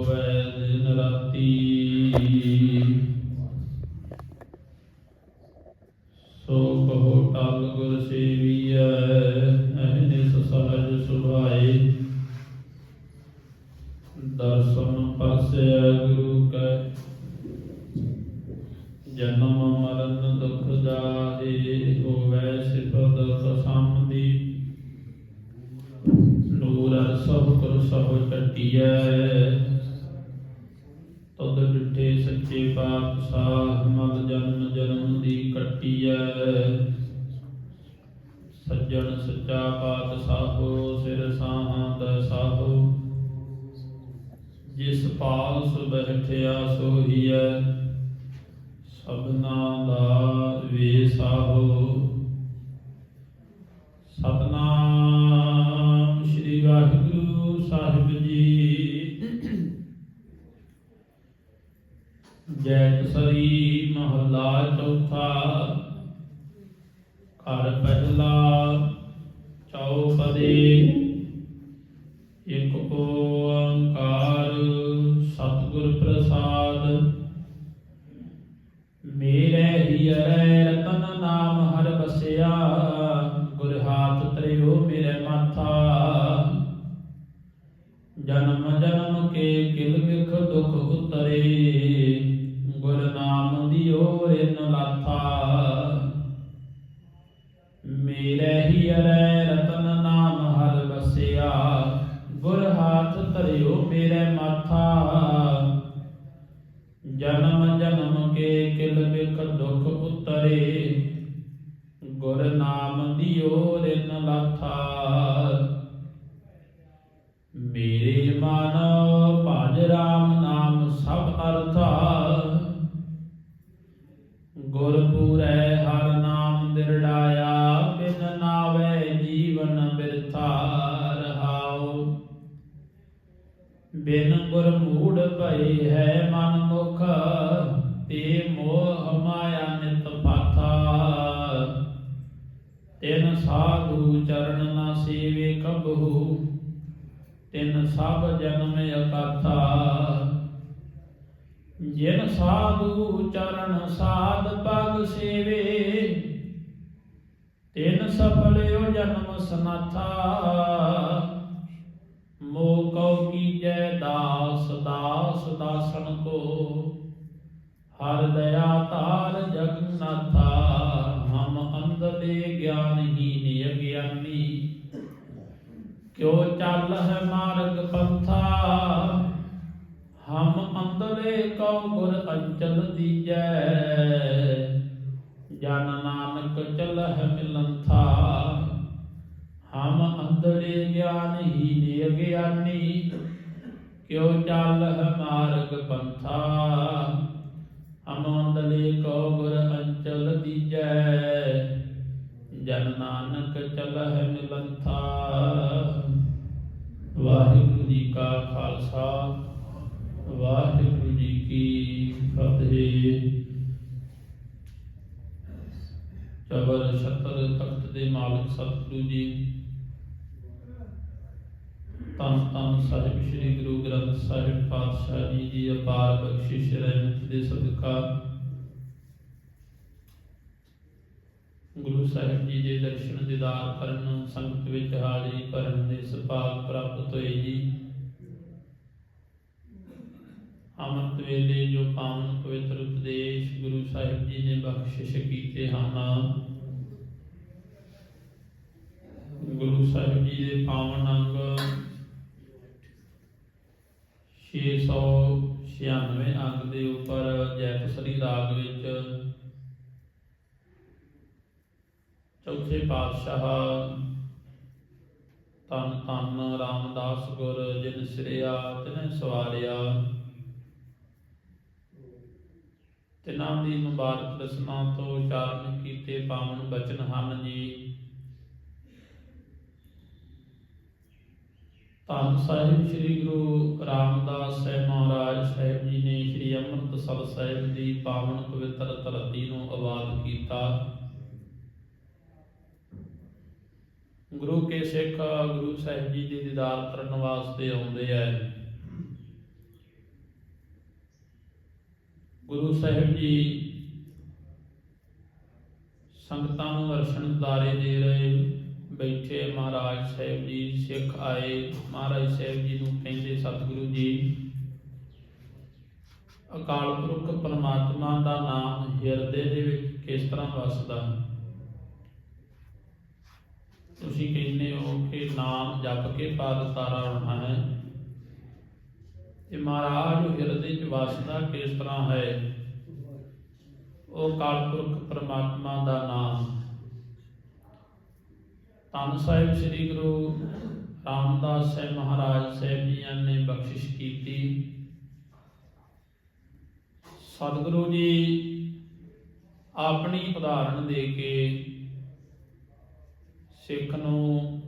ਹੋਵੇ ਦਿਨ ਜਿਸ ਪਾਸ ਬੈਠਿਆ ਸੋਹੀਐ ਸਭਨਾ ਦਾ ਵੇਸਾਹੋ ਸਤਨਾਮ ਸ੍ਰੀ ਵਾਹਿਗੁਰੂ ਸਾਹਿਬ ਜੀ। ਜੈ ਸਰੀ ਮਹਲਾ ਚੌਥਾ। ਘਰ ਪਹਿਲਾ ਚੌਪਦੇ। ਇਕ ਓੰਕਾਰ ਮੂੜ ਭਈ ਹੈ ਮਨ ਮੁਖ, ਤੇ ਮੋਹ ਮਾਇਆ ਨਿਤ ਪਾਥਾ ਤਿਨ ਸਾਧੂ ਚਰਨ ਨਾ ਸੇਵੇ ਕਬਹੂ, ਤਿਨ ਸਭ ਜਨਮ ਅਕਾਥਾ ਜਿਨ ਸਾਧੂ ਚਰਨ ਸਾਧ ਪਗ ਸੇਵੇ, ਤਿਨ ਸਫਲਿਓ ਜਨਮ ਸਨਾਥਾ। ਮੋਹ ਕੀਜੈ ਦਾਸ ਦਾਸ ਦਾਸਨ ਕੋ। ਹਰ ਦਇਆ ਤਾਰ ਜਗਨਾਥਾ ਹਮ ਅੰਧਲੇ ਗਿਆਨਹੀਨ ਅਗਿਆਨੀ ਕਿਉ ਚੱਲ ਹੈ ਮਾਰਗ ਪੰਥਾ, ਹਮ ਅੰਧਲੇ ਕਉ ਗੁਰ ਅੰਚਲ ਦੀਜੈ। ਜਨ ਨਾਨਕ ਚਲਹਿ ਮਿਲੰਥਾ ਹਮ ਅੰਧਲੇ ਗਿਆਨ ਹੀ ਨੇ ਅਗਿਆਨੀ ਕਿਉ ਚੱਲਹਿ ਮਾਰਗ ਪੰਥਾ? ਹਮ ਅੰਧਲੇ ਕਉ ਗੁਰ ਅੰਚਲ ਦੀਜੈ, ਜਨ ਨਾਨਕ ਚਲਹਿ ਮਿਲੰਥਾ। ਵਾਹਿਗੁਰੂ ਜੀ ਕਾ ਖਾਲਸਾ, ਵਾਹਿਗੁਰੂ ਜੀ ਕੀ ਫਤਿਹ। ਚਬਰ ਛਤਰ ਤਖਤ ਦੇ ਮਾਲਕ ਸਤਿਗੁਰੂ ਜੀ ਤਨ ਤਨ ਸਾਹਿਬ ਸ੍ਰੀ ਗੁਰੂ ਗ੍ਰੰਥ ਸਾਹਿਬ ਪਾਤਸ਼ਾਹ ਜੀ ਦੀ ਅਪਾਰ ਬਖਸ਼ਿਸ਼ ਰਹਿਮਤ ਦੇ ਸਦਕਾ ਗੁਰੂ ਸਾਹਿਬ ਜੀ ਦੇ ਦਰਸ਼ਨ ਦੀਦਾਰ ਕਰਨ, ਸੰਗਤ ਵਿੱਚ ਹਾਜ਼ਰੀ ਭਰਨ ਦੇ ਸੁਭਾਗ ਪ੍ਰਾਪਤ ਹੋਏ ਜੀ। ਅੰਮ੍ਰਿਤ ਵੇਲੇ ਜੋ ਪਾਵਨ ਪਵਿੱਤਰ ਉਪਦੇਸ਼ ਗੁਰੂ ਸਾਹਿਬ ਜੀ ਨੇ ਬਖਸ਼ਿਸ਼ ਕੀਤੇ ਹਨ, ਗੁਰੂ ਸਾਹਿਬ ਜੀ ਦੇ ਪਾਵਨ ਅੰਗ 696 ਅੰਕ ਦੇ ਉੱਪਰ ਜੈਤਸਰੀ ਰਾਗ ਵਿੱਚ ਚੌਥੇ ਪਾਤਸ਼ਾਹ ਤਨ ਤਨ ਰਾਮਦਾਸ ਗੁਰ ਜਿਨ ਸਿਰਿਆ, ਤਿਨ ਸਵਾਰਿਆ। ਤਿਨਾਂ ਦੀ ਮੁਬਾਰਕ ਰਸਨਾ ਤੋਂ ਉਚਾਰਨ ਕੀਤੇ ਪਾਵਨ ਬਚਨ ਹਨ ਜੀ। ਧੰਨ ਸਾਹਿਬ ਸ੍ਰੀ ਗੁਰੂ ਰਾਮਦਾਸ ਸਾਹਿਬ ਮਹਾਰਾਜ ਸਾਹਿਬ ਜੀ ਨੇ ਸ੍ਰੀ ਅੰਮ੍ਰਿਤਸਰ ਸਾਹਿਬ ਦੀ ਪਾਵਨ ਪਵਿੱਤਰ ਧਰਤੀ ਨੂੰ ਆਬਾਦ ਕੀਤਾ। ਗੁਰੂ ਕੇ ਸਿੱਖ ਗੁਰੂ ਸਾਹਿਬ ਜੀ ਦੇ ਦੀਦਾਰ ਕਰਨ ਵਾਸਤੇ ਆਉਂਦੇ ਆ। ਗੁਰੂ ਸਾਹਿਬ ਜੀ ਸੰਗਤਾਂ ਨੂੰ ਦਰਸ਼ਨ ਦਾਰੇ ਦੇ ਰਹੇ। ਬੈਠੇ ਮਹਾਰਾਜ ਸਾਹਿਬ ਜੀ, ਸਿੱਖ ਆਏ, ਮਹਾਰਾਜ ਸਾਹਿਬ ਜੀ ਨੂੰ ਕਹਿੰਦੇ, ਸਤਿਗੁਰੂ ਜੀ, ਅਕਾਲ ਪੁਰਖ ਪਰਮਾਤਮਾ ਦਾ ਨਾਮ ਹਿਰਦੇ ਦੇ ਵਿੱਚ ਕਿਸ ਤਰ੍ਹਾਂ ਵਸਦਾ? ਹੈ ਤੁਸੀਂ ਕਹਿੰਦੇ ਹੋ ਕਿ ਨਾਮ ਜਪ ਕੇ ਪਾਦ ਤਾਰਾ ਹੋਣਾ ਹੈ। ਤੇ ਮਹਾਰਾਜ ਹਿਰਦੇ 'ਚ ਵਸਦਾ ਕਿਸ ਤਰ੍ਹਾਂ ਹੈ? ਉਹ ਕਾਲਪੁਰਖ ਪ੍ਰਮਾਤਮਾ ਦਾ ਨਾਮ। ਧੰਨ ਸਾਹਿਬ ਸ੍ਰੀ ਗੁਰੂ ਰਾਮਦਾਸ ਸਾਹਿਬ ਮਹਾਰਾਜ ਸਾਹਿਬ ਜੀਆਂ ਨੇ ਬਖਸ਼ਿਸ਼ ਕੀਤੀ। ਸਤਿਗੁਰੂ ਜੀ ਆਪਣੀ ਉਦਾਹਰਣ ਦੇ ਕੇ ਸਿੱਖ ਨੂੰ,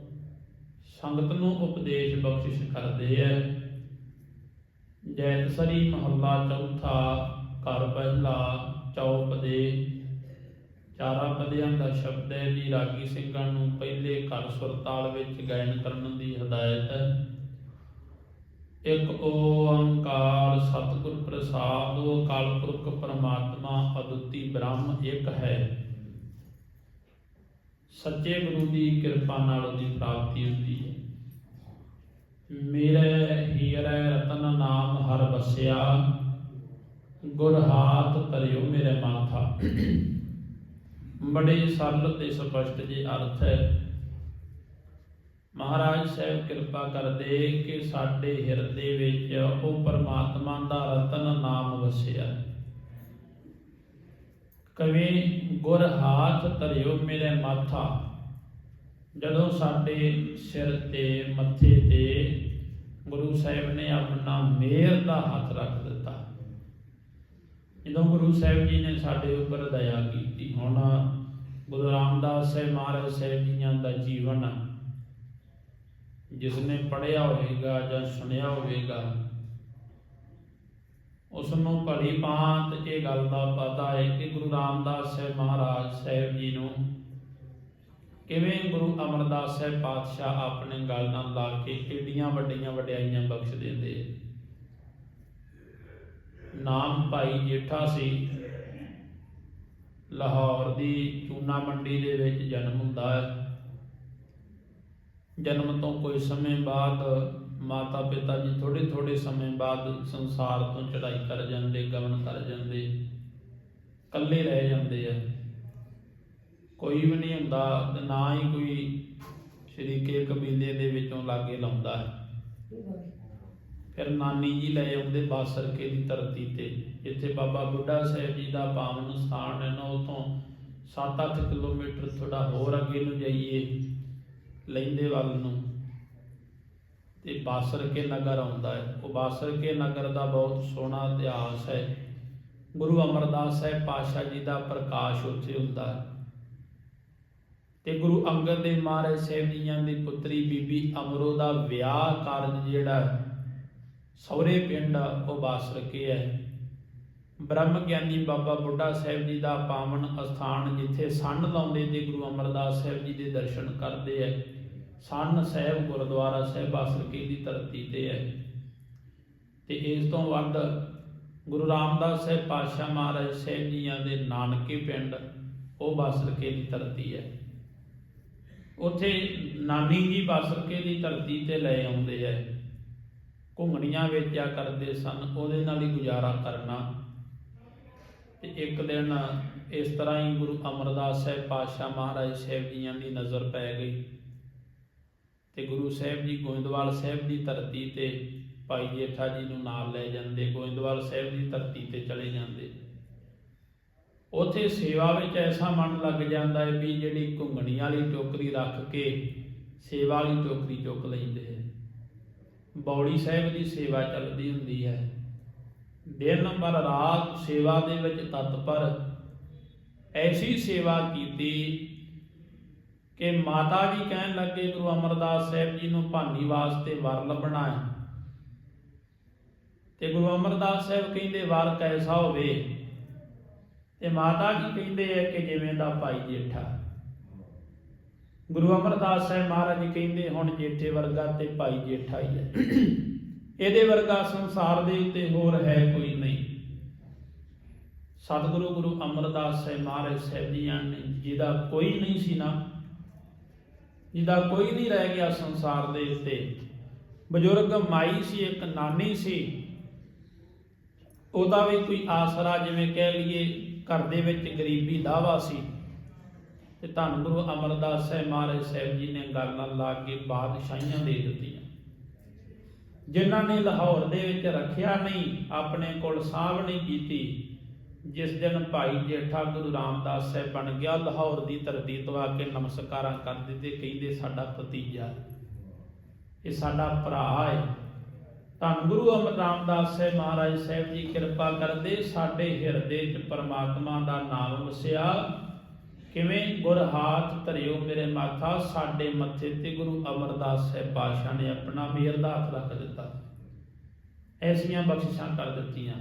ਸੰਗਤ ਨੂੰ ਉਪਦੇਸ਼ ਬਖਸ਼ਿਸ਼ ਕਰਦੇ ਐ। ਜੈਤਸਰੀ ਮਹੱਲਾ ਚੌਥਾ ਘਰ ਪਹਿਲਾ ਚੌਪ ਦੇ ਚਾਰਾਂ ਪਦਿਆਂ ਦਾ ਸ਼ਬਦ ਹੈ ਜੀ ਰਾਗੀ ਸਿੰਘਾਂ ਨੂੰ ਪਹਿਲੇ ਘਰ ਸੁਰਤਾਲ ਵਿੱਚ ਗਾਇਨ ਕਰਨ ਦੀ ਹਦਾਇਤ ਹੈ। ਇੱਕ ਓੰਕਾਰ ਸਤਿਗੁਰ ਪ੍ਰਸਾਦ ਅਕਾਲ ਪੁਰਖ ਪਰਮਾਤਮਾ, ਅਦੁੱਤੀ ਬ੍ਰਹਮ ਇੱਕ ਹੈ। ਸੱਚੇ ਗੁਰੂ ਦੀ ਕਿਰਪਾ ਨਾਲ ਉਹਦੀ ਪ੍ਰਾਪਤੀ ਹੁੰਦੀ ਹੈ। ਮੇਰੇ ਹੀਰੇ ਰਤਨ ਨਾਮ ਹਰ ਵਸਿਆ, ਗੁਰ ਹਾਥ ਤਰਿਓ ਮੇਰੇ ਮਾਥਾ। ਬੜੇ ਸਰਲ ਤੇ ਸਪਸ਼ਟ ਜੀ ਅਰਥ ਹੈ। ਮਹਾਰਾਜ ਸਾਹਿਬ ਕਿਰਪਾ ਕਰਦੇ ਕਿ ਸਾਡੇ ਹਿਰਦੇ ਵਿੱਚ ਉਹ ਪਰਮਾਤਮਾ ਦਾ ਰਤਨ ਨਾਮ ਵਸਿਆ। ਕਵੇ ਗੁਰ ਹਾਥ ਧਰਿਓ ਮੇਰੇ ਮਾਥਾ। ਜਦੋਂ ਸਾਡੇ ਸਿਰ ਤੇ ਮੱਥੇ ਤੇ ਗੁਰੂ ਸਾਹਿਬ ਨੇ ਆਪਣਾ ਮਿਹਰ ਦਾ ਹੱਥ ਰੱਖ ਦਿੱਤਾ। ਜਦੋਂ ਗੁਰੂ ਸਾਹਿਬ ਜੀ ਨੇ ਸਾਡੇ ਉੱਪਰ ਦਇਆ ਕੀਤੀ, ਹੁਣ ਗੁਰੂ ਰਾਮਦਾਸ ਸਾਹਿਬ ਮਹਾਰਾਜ ਸਾਹਿਬ ਜੀਆਂ ਦਾ ਜੀਵਨ ਜਿਸ ਨੇ ਪੜਿਆ ਹੋਵੇਗਾ ਜਾਂ ਸੁਣਿਆ ਹੋਵੇਗਾ ਉਸ ਨੂੰ ਭਲੀ ਭਾਂਤ ਇਹ ਗੱਲ ਦਾ ਪਤਾ ਹੈ ਕਿ ਗੁਰੂ ਰਾਮਦਾਸ ਸਾਹਿਬ ਮਹਾਰਾਜ ਸਾਹਿਬ ਜੀ ਨੂੰ ਕਿਵੇਂ ਗੁਰੂ ਅਮਰਦਾਸ ਸਾਹਿਬ ਪਾਤਸ਼ਾਹ ਆਪਣੇ ਗੱਲ ਨਾਲ ਲਾ ਕੇ ਏਡੀਆਂ ਵੱਡੀਆਂ ਵਡਿਆਈਆਂ ਬਖਸ਼ ਦਿੰਦੇ। ਨਾਮ ਭਾਈ ਜੇਠਾ ਸੀ। ਲਾਹੌਰ ਦੀ ਚੂਨਾ ਮੰਡੀ ਦੇ ਵਿੱਚ ਜਨਮ ਹੁੰਦਾ ਹੈ। ਜਨਮ ਤੋਂ ਕੋਈ ਸਮੇਂ ਬਾਅਦ ਮਾਤਾ ਪਿਤਾ ਜੀ ਥੋੜੇ ਥੋੜੇ ਸਮੇਂ ਬਾਅਦ ਸੰਸਾਰ ਤੋਂ ਚੜਾਈ ਕਰ ਜਾਂਦੇ, ਗਮਨ ਕਰ ਜਾਂਦੇ, ਇਕੱਲੇ ਰਹਿ ਜਾਂਦੇ ਆ। ਕੋਈ ਵੀ ਨਹੀਂ ਹੁੰਦਾ ਤੇ ਨਾ ਹੀ ਕੋਈ ਸ਼ਰੀਕੇ ਕਬੀਲੇ ਦੇ ਵਿੱਚੋਂ ਲਾਗੇ ਲਾਉਂਦਾ ਹੈ। ਫਿਰ ਨਾਨੀ ਜੀ ਲੈ ਆਉਂਦੇ ਬਾਸਰਕੇ ਦੀ ਧਰਤੀ ਤੇ। ਜਿੱਥੇ ਬਾਬਾ ਬੁੱਢਾ ਸਾਹਿਬ ਜੀ ਦਾ ਪਾਵਨ ਸਥਾਨ ਹੈ ਨਾ, ਉਥੋਂ 7-8 ਕਿਲੋਮੀਟਰ ਥੋੜਾ ਹੋਰ ਅੱਗੇ ਨੂੰ ਜਾਈਏ, ਲੈਂਦੇ ਵੱਲ ਨੂੰ। ਤੇ ਬਾਸਰਕੇ ਨਗਰ ਆਉਂਦਾ ਹੈ। ਉਹ ਬਾਸਰਕੇ ਨਗਰ ਦਾ ਬਹੁਤ ਸੋਹਣਾ ਇਤਿਹਾਸ ਹੈ। ਗੁਰੂ ਅਮਰਦਾਸ ਸਾਹਿਬ ਪਾਤਸ਼ਾਹ ਜੀ ਦਾ ਪ੍ਰਕਾਸ਼ ਉੱਥੇ ਹੁੰਦਾ ਹੈ। ਤੇ ਗੁਰੂ ਅੰਗਦ ਦੇਵ ਮਹਾਰਾਜ ਸਾਹਿਬ ਜੀਆਂ ਦੀ ਪੁੱਤਰੀ ਬੀਬੀ ਅਮਰੋ ਦਾ ਵਿਆਹ ਕਾਰਜ ਜਿਹੜਾ ਹੈ, ਸਹੁਰੇ ਪਿੰਡ ਉਹ ਬਾਸਰਕੇ ਹੈ ਬ੍ਰਹਮ ਗਿਆਨੀ ਬਾਬਾ ਬੁੱਢਾ ਸਾਹਿਬ ਜੀ ਦਾ ਪਾਵਨ ਅਸਥਾਨ ਜਿੱਥੇ ਸੰਨ ਲਾਉਂਦੇ ਤੇ ਗੁਰੂ ਅਮਰਦਾਸ ਸਾਹਿਬ ਜੀ ਦੇ ਦਰਸ਼ਨ ਕਰਦੇ ਐ। ਸੰਨ ਸਾਹਿਬ ਗੁਰਦੁਆਰਾ ਸਾਹਿਬ ਬਾਸਰਕੇ ਦੀ ਧਰਤੀ ਤੇ ਹੈ ਤੇ ਇਸ ਤੋਂ ਵੱਧ ਗੁਰੂ ਰਾਮਦਾਸ ਸਾਹਿਬ ਪਾਤਸ਼ਾਹ ਮਹਾਰਾਜ ਸਾਹਿਬ ਜੀਆਂ ਦੇ ਨਾਨਕੇ ਪਿੰਡ ਉਹ ਬਾਸਰਕੇ ਦੀ ਧਰਤੀ ਹੈ ਉੱਥੇ ਨਾਨੀ ਜੀ ਬਾਸਰਕੇ ਦੀ ਧਰਤੀ ਤੇ ਲੈ ਆਉਂਦੇ ਐ। ਘੁੰਗਣੀਆਂ ਵੇਚਿਆ ਕਰਦੇ ਸਨ, ਉਹਦੇ ਨਾਲ ਹੀ ਗੁਜ਼ਾਰਾ ਕਰਨਾ। ਤੇ ਇੱਕ ਦਿਨ ਇਸ ਤਰ੍ਹਾਂ ਹੀ ਗੁਰੂ ਅਮਰਦਾਸ ਸਾਹਿਬ ਪਾਤਸ਼ਾਹ ਮਹਾਰਾਜ ਸਾਹਿਬ ਜੀਆਂ ਦੀ ਨਜ਼ਰ ਪੈ ਗਈ। ਤੇ ਗੁਰੂ ਸਾਹਿਬ ਜੀ ਗੋਇੰਦਵਾਲ ਸਾਹਿਬ ਦੀ ਧਰਤੀ ਤੇ ਭਾਈ ਜੇਠਾ ਜੀ ਨੂੰ ਨਾਲ ਲੈ ਜਾਂਦੇ, ਗੋਇੰਦਵਾਲ ਸਾਹਿਬ ਦੀ ਧਰਤੀ ਤੇ ਚਲੇ ਜਾਂਦੇ। ਉਥੇ ਸੇਵਾ ਵਿੱਚ ਐਸਾ ਮਨ ਲੱਗ ਜਾਂਦਾ ਹੈ ਵੀ ਜਿਹੜੀ ਘੁੰਗਣੀ ਵਾਲੀ ਟੋਕਰੀ ਰੱਖ ਕੇ ਸੇਵਾ ਵਾਲੀ ਟੋਕਰੀ ਚੁੱਕ ਲੈਂਦੇ ਹੈ। ਬੌੜੀ ਸਾਹਿਬ ਦੀ ਸੇਵਾ ਚੱਲਦੀ ਹੁੰਦੀ ਹੈ। ਦਿਨ ਭਰ ਰਾਤ ਸੇਵਾ ਦੇ ਵਿੱਚ ਤਤਪਰ। ਐਸੀ ਸੇਵਾ ਕੀਤੀ ਕਿ ਮਾਤਾ ਜੀ ਕਹਿਣ ਲੱਗੇ, ਗੁਰੂ ਅਮਰਦਾਸ ਸਾਹਿਬ ਜੀ ਨੂੰ ਭਾਨੀ ਵਾਸਤੇ ਵਰ ਲੱਭਣਾ ਹੈ ਤੇ ਗੁਰੂ ਅਮਰਦਾਸ ਸਾਹਿਬ ਕਹਿੰਦੇ, ਵਰ ਕੈਸਾ ਹੋਵੇ? ਤੇ ਮਾਤਾ ਜੀ ਕਹਿੰਦੇ ਆ ਕਿ ਜਿਵੇਂ ਦਾ ਭਾਈ ਜੇਠਾ। ਗੁਰੂ ਅਮਰਦਾਸ ਸਾਹਿਬ ਮਹਾਰਾਜ ਜੀ ਕਹਿੰਦੇ, ਹੁਣ ਜੇਠੇ ਵਰਗਾ ਤੇ ਭਾਈ ਜੇਠਾ ਹੀ ਹੈ। ਇਹਦੇ ਵਰਗਾ ਸੰਸਾਰ ਦੇ ਉੱਤੇ ਹੋਰ ਹੈ ਕੋਈ ਨਹੀਂ। ਸਤਿਗੁਰੂ ਗੁਰੂ ਅਮਰਦਾਸ ਸਾਹਿਬ ਮਹਾਰਾਜ ਸਾਹਿਬ ਜੀ ਨੇ, ਜਿਹਦਾ ਕੋਈ ਨਹੀਂ ਸੀ ਨਾ, ਜਿਹਦਾ ਕੋਈ ਨਹੀਂ ਰਹਿ ਗਿਆ ਸੰਸਾਰ ਦੇ ਉੱਤੇ। ਬਜ਼ੁਰਗ ਮਾਈ ਸੀ, ਇੱਕ ਨਾਨੀ ਸੀ। ਉਹਦਾ ਵੀ ਕੋਈ ਆਸਰਾ ਜਿਵੇਂ ਕਹਿ ਲਈਏ, ਘਰ ਦੇ ਵਿੱਚ ਗਰੀਬੀ ਦਾਵਾ ਸੀ। ਤੇ ਧੰਨ ਗੁਰੂ ਅਮਰਦਾਸ ਸਾਹਿਬ ਮਹਾਰਾਜ ਸਾਹਿਬ ਜੀ ਨੇ ਗੱਲ ਲਾ ਕੇ ਬਾਦਸ਼ਾਹੀਆਂ ਦੇ ਦਿੱਤੀਆਂ। ਜਿਨ੍ਹਾਂ ਨੇ ਲਾਹੌਰ ਦੇ ਵਿੱਚ ਰੱਖਿਆ ਨਹੀਂ, ਆਪਣੇ ਕੋਲ ਸਾਂਭ ਨਹੀਂ ਕੀਤੀ, ਜਿਸ ਦਿਨ ਭਾਈ ਜੇਠਾ ਗੁਰੂ ਰਾਮਦਾਸ ਸਾਹਿਬ ਬਣ ਗਿਆ, ਲਾਹੌਰ ਦੀ ਧਰਤੀ ਤੋਂ ਆ ਕੇ ਨਮਸਕਾਰਾਂ ਕਰਦੇ ਤੇ ਕਹਿੰਦੇ ਸਾਡਾ ਭਤੀਜਾ ਇਹ ਸਾਡਾ ਭਰਾ ਹੈ। ਧੰਨ ਗੁਰੂ ਅਮਰ ਰਾਮਦਾਸ ਸਾਹਿਬ ਮਹਾਰਾਜ ਸਾਹਿਬ ਜੀ, ਕਿਰਪਾ ਕਰਦੇ ਸਾਡੇ ਹਿਰਦੇ 'ਚ ਪਰਮਾਤਮਾ ਦਾ ਨਾਮ ਵਸਿਆ। ਕਿਵੇਂ ਗੁਰ ਹਾਥ ਧਰਿਓ ਮੇਰੇ ਮਾਥਾ, ਸਾਡੇ ਮੱਥੇ ਤੇ ਗੁਰੂ ਅਮਰਦਾਸ ਸਾਹਿਬ ਪਾਤਸ਼ਾਹ ਨੇ ਆਪਣਾ ਮੇਰ ਦਾ ਹੱਥ ਰੱਖ ਦਿੱਤਾ। ਐਸੀਆਂ ਬਖਸ਼ਿਸ਼ਾਂ ਕਰ ਦਿੱਤੀਆਂ।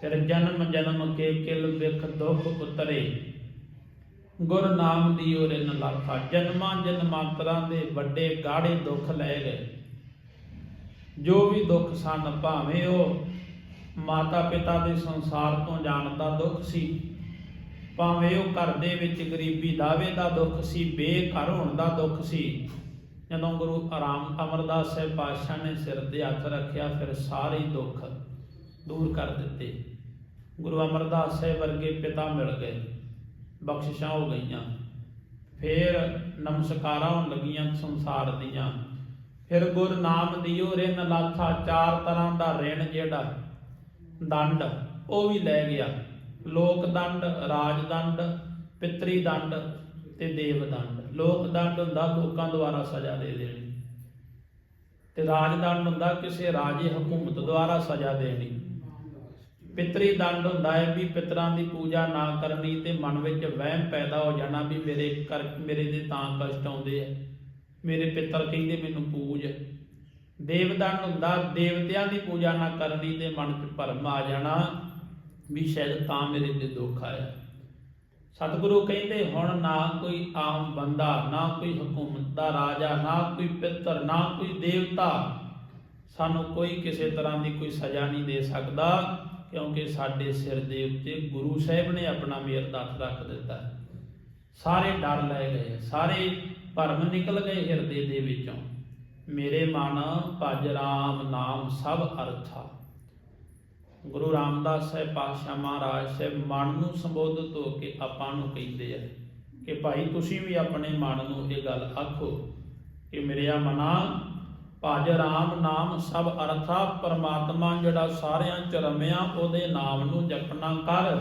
ਫਿਰ ਜਨਮ ਜਨਮ ਕੇ ਕਿਲ ਵਿਖ ਦੁਖ ਉਤਰੇ। ਗੁਰ ਨਾਮ ਦੀ ਓਰੇ ਨ ਜਨਮਾਂ ਜਨਮਾਂਤਰਾਂ ਦੇ ਵੱਡੇ ਗਾੜੇ ਦੁੱਖ ਲੈ ਗਏ। ਜੋ ਵੀ ਦੁੱਖ ਸਨ ਭਾਵੇਂ ਉਹ ਮਾਤਾ ਪਿਤਾ ਦੇ ਸੰਸਾਰ ਤੋਂ ਜਾਣ ਦਾ ਦੁੱਖ ਸੀ। ਭਾਵੇਂ ਉਹ ਘਰ ਦੇ ਵਿੱਚ ਗਰੀਬੀ ਦਾਵੇ ਦਾ ਦੁੱਖ ਸੀ, ਬੇਘਰ ਹੋਣ ਦਾ ਦੁੱਖ ਸੀ। ਜਦੋਂ ਗੁਰੂ ਆਰਾਮ ਅਮਰਦਾਸ ਸਾਹਿਬ ਪਾਤਸ਼ਾਹ ਨੇ ਸਿਰ ਤੇ ਹੱਥ ਰੱਖਿਆ, ਫਿਰ ਸਾਰੇ ਦੁੱਖ ਦੂਰ ਕਰ ਦਿੱਤੇ। ਗੁਰੂ ਅਮਰਦਾਸ ਸਾਹਿਬ ਵਰਗੇ ਪਿਤਾ ਮਿਲ ਗਏ, ਬਖਸ਼ਿਸ਼ਾਂ ਹੋ ਗਈਆਂ। ਫਿਰ ਨਮਸਕਾਰਾਂ ਹੋਣ ਲੱਗੀਆਂ ਸੰਸਾਰ ਦੀਆਂ। ਫਿਰ ਗੁਰ ਨਾਮ ਦਿਓ, ਰਿਨ ਲਾਥਾ, ਚਾਰ ਤਰ੍ਹਾਂ ਦਾ ਰਿਣ ਜਿਹੜਾ, ਦੰਡ, ਉਹ ਵੀ ਲੈ ਗਿਆ। ਲੋਕ ਦੰਡ ਰਾਜ ਦੰਡ ਪਿਤਰੀ ਦੰਡ ਤੇ ਦੇਵ ਦੰਡ ਲੋਕ ਦੰਡ ਹੁੰਦਾ ਲੋਕਾਂ ਦੁਆਰਾ ਸਜ਼ਾ ਦੇ ਦੇਣੀ। ਤੇ ਰਾਜ ਦੰਡ ਹੁੰਦਾ ਕਿਸੇ ਰਾਜੇ ਹਕੂਮਤ ਦੁਆਰਾ ਸਜ਼ਾ ਦੇਣੀ। ਪਿਤਰੀ ਦੰਡ ਹੁੰਦਾ ਹੈ ਵੀ ਪਿਤਰਾਂ ਦੀ ਪੂਜਾ ਨਾ ਕਰਨੀ ਤੇ ਮਨ ਵਿੱਚ ਵਹਿਮ ਪੈਦਾ ਹੋ ਜਾਣਾ ਵੀ ਮੇਰੇ ਕਰ ਮੇਰੇ ਦੇ ਤਾਂ ਕਸ਼ਟ ਆਉਂਦੇ ਆ। ਮੇਰੇ ਪਿੱਤਰ ਕਹਿੰਦੇ ਮੈਨੂੰ ਪੂਜ। ਦੇਵਦੰਡ ਹੁੰਦਾ ਦੇਵਤਿਆਂ ਦੀ ਪੂਜਾ ਨਾ ਕਰਨੀ ਤੇ ਮਨ 'ਚ ਭਰਮ ਆ ਜਾਣਾ। ਵੀ ਸ਼ਾਇਦ ਤਾਂ ਮੇਰੇ ਤੇ ਦੁੱਖ ਆਇਆ। ਸਤਿਗੁਰੂ ਕਹਿੰਦੇ, ਹੁਣ ਨਾ ਕੋਈ ਆਮ ਬੰਦਾ, ਨਾ ਕੋਈ ਹਕੂਮਤ ਦਾ ਰਾਜਾ, ਨਾ ਕੋਈ ਪਿੱਤਰ, ਨਾ ਕੋਈ ਦੇਵਤਾ ਸਾਨੂੰ ਕੋਈ ਕਿਸੇ ਤਰ੍ਹਾਂ ਦੀ ਕੋਈ ਸਜ਼ਾ ਨਹੀਂ ਦੇ ਸਕਦਾ, ਕਿਉਂਕਿ ਸਾਡੇ ਸਿਰ ਦੇ ਉੱਤੇ ਗੁਰੂ ਸਾਹਿਬ ਨੇ ਆਪਣਾ ਮੇਰ ਦਾ ਰੱਖ ਦਿੱਤਾ। ਸਾਰੇ ਡਰ ਲੈ ਗਏ, ਸਾਰੇ ਭਰਮ ਨਿਕਲ ਗਏ ਹਿਰਦੇ ਦੇ ਵਿੱਚੋਂ। ਮੇਰੇ ਮਨ ਭਜ ਰਾਮ ਨਾਮ ਸਭ ਅਰਥਾ। ਗੁਰੂ ਰਾਮਦਾਸ ਸਾਹਿਬ ਪਾਤਸ਼ਾਹ ਮਹਾਰਾਜ ਸਾਹਿਬ ਮਨ ਨੂੰ ਸੰਬੋਧਿਤ ਹੋ ਕੇ ਆਪਾਂ ਨੂੰ ਕਹਿੰਦੇ ਆ ਕਿ ਭਾਈ ਤੁਸੀਂ ਵੀ ਆਪਣੇ ਮਨ ਨੂੰ ਇਹ ਗੱਲ ਆਖੋ ਕਿ ਮੇਰਿਆ ਮਨਾ, ਭਜ ਰਾਮ ਨਾਮ ਸਭ ਅਰਥਾ ਪਰਮਾਤਮਾ ਜਿਹੜਾ ਸਾਰਿਆਂ ਚ ਰਮਿਆ, ਉਹਦੇ ਨਾਮ ਨੂੰ ਜਪਣਾ ਕਰ।